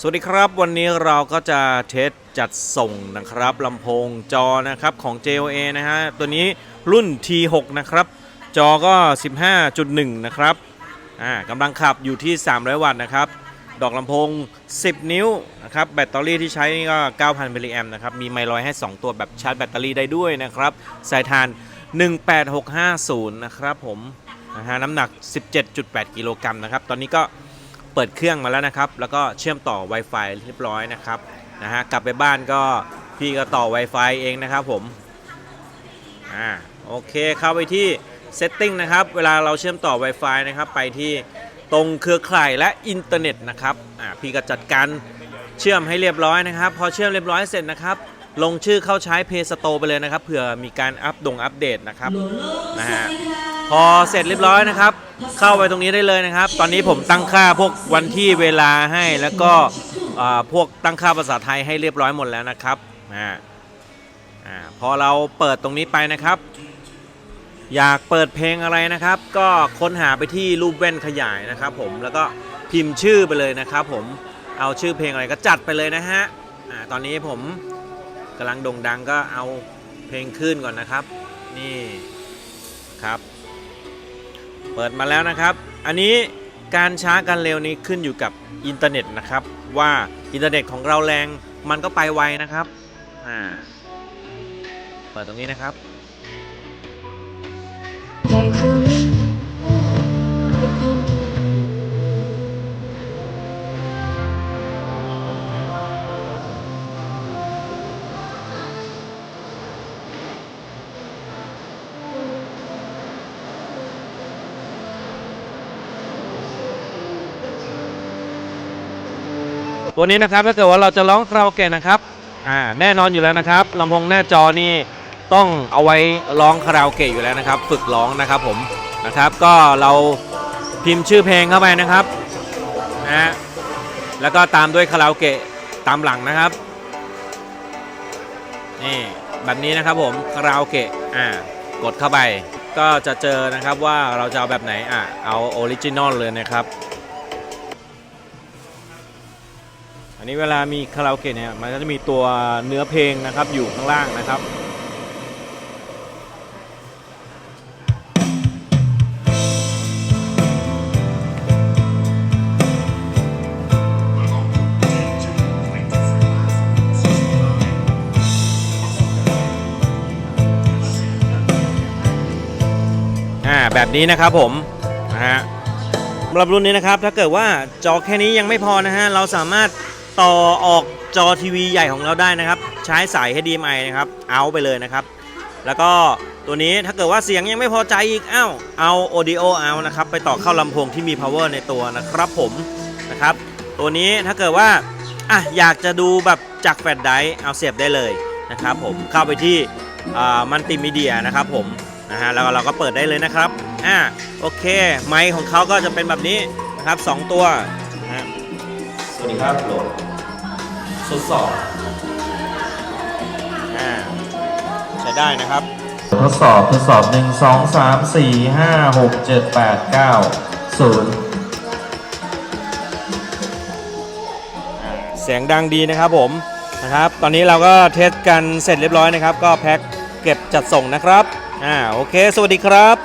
สวัสดีครับวันนี้เราก็จะเทสจัดส่งนะครับลำโพงจอนะครับของ JOA นะฮะตัวนี้รุ่น T6 นะครับ จอก็ 15.1 นะครับอ่ากำลังขับอยู่ที่ 300 วัตต์นะครับ ดอกลำโพง 10 นิ้วนะครับ แบตเตอรี่ที่ใช้ก็ 9,000 มิลลิแอมนะครับ มีไมค์ลอยให้ 2 ตัวแบบชาร์จแบตเตอรี่ได้ด้วยนะครับ สายทาน 18650 นะครับผมนะฮะน้ำหนัก 17.8 กิโลกรัมนะครับ ตอนนี้ก็ เปิดเครื่องมาแล้วนะครับ แล้วก็เชื่อมต่อ Wi-Fi เรียบร้อยนะครับนะฮะกลับไปบ้านก็พี่ก็ต่อ Wi-Fi เองนะครับผมอ่าโอเคเข้าไปที่ Setting นะครับ เวลาเราเชื่อมต่อ Wi-Fi นะครับไปที่ตรงเครือข่ายและอินเทอร์เน็ตนะครับอ่าพี่ก็จัดการเชื่อมให้เรียบร้อยนะครับ พอเชื่อมเรียบร้อยเสร็จนะครับ ลงชื่อเข้าใช้ Play Store ไปเลยนะครับเผื่อมีการอัปดงอัปเดตนะครับนะฮะพอเสร็จเรียบร้อยนะครับ เข้าไปตรงนี้ได้เลยนะครับ ตอนนี้ผมตั้งค่าพวกวันที่เวลาให้แล้วก็อ่าพวกตั้งค่าภาษาไทยให้เรียบร้อยหมดแล้วนะครับอ่าอ่าพอเราเปิดตรงนี้ไปนะครับ อยากเปิดเพลงอะไรนะครับ ก็ค้นหาไปที่รูปแว่นขยายนะครับ ผมแล้วก็พิมพ์ชื่อไปเลยนะครับ ผมเอาชื่อเพลงอะไรก็จัดไปเลยนะฮะอ่าตอนนี้ผม กำลังโด่งดังก็เอาเพลงขึ้นก่อนนะครับ นี่ครับ เปิดมาแล้วนะครับ อันนี้การช้าการเร็วนี้ขึ้นอยู่กับอินเทอร์เน็ตนะครับ ว่าอินเทอร์เน็ตของเราแรงมันก็ไปไวนะครับอ่าเปิดตรงนี้นะครับ ตัวนี้นะครับถ้าเกิดว่าเราจะร้องคาราโอเกะนะครับอ่าแน่นอนอยู่แล้วนะครับลำโพงหน้าจอนี่ต้องเอาไว้ร้องคาราโอเกะอยู่แล้วนะครับ ฝึกร้องนะครับผมนะครับ ก็เราพิมพ์ชื่อเพลงเข้าไปนะครับนะฮะแล้วก็ตามด้วยคาราโอเกะตามหลังนะครับนี่แบบนี้นะครับผมคาราโอเกะอ่ากดเข้าไป ก็จะเจอนะครับว่าเราจะเอาแบบไหนอะเอาออริจินอลเลยนะครับ นนี้เวลามีคาราโอเกะเนี่ยมันก็จะมีตัวเนื้อเพลงนะครับอยู่ข้างล่างนะครับอ่าแบบนี้นะครับผมนะฮะสำหรับรุ่นนี้นะครับถ้าเกิดว่าจอแค่นี้ยังไม่พอนะฮะเราสามารถ ต่อออกจอทีวีใหญ่ของเราได้นะครับ ใช้สาย HDMI นะครับ เอาไปเลยนะครับ แล้วก็ตัวนี้ถ้าเกิดว่าเสียงยังไม่พอใจอีกอ้าวเอา audio เอานะครับ ไปต่อเข้าลำโพงที่มี power ในตัวนะครับผมนะครับ ตัวนี้ถ้าเกิดว่าอะอยากจะดูแบบจากแฟลชไดร์เอาเสียบได้เลยนะครับผมเข้าไปที่มัลติมีเดียนะครับผมนะฮะแล้วเราก็เปิดได้เลยนะครับอ่าโอเค ไมค์ของเขาก็จะเป็นแบบนี้นะครับสองตัวนะฮะสวัสดีครับโหลด ทดสอบอ่าใช้ได้นะครับ ทดสอบทดสอบ1 2 3 4 5 6 7 8 9 0เสียงดังดีนะครับผมนะครับ ตอนนี้เราก็เทสกันเสร็จเรียบร้อยนะครับ ก็แพ็คเก็บจัดส่งนะครับอ่าโอเค สวัสดีครับ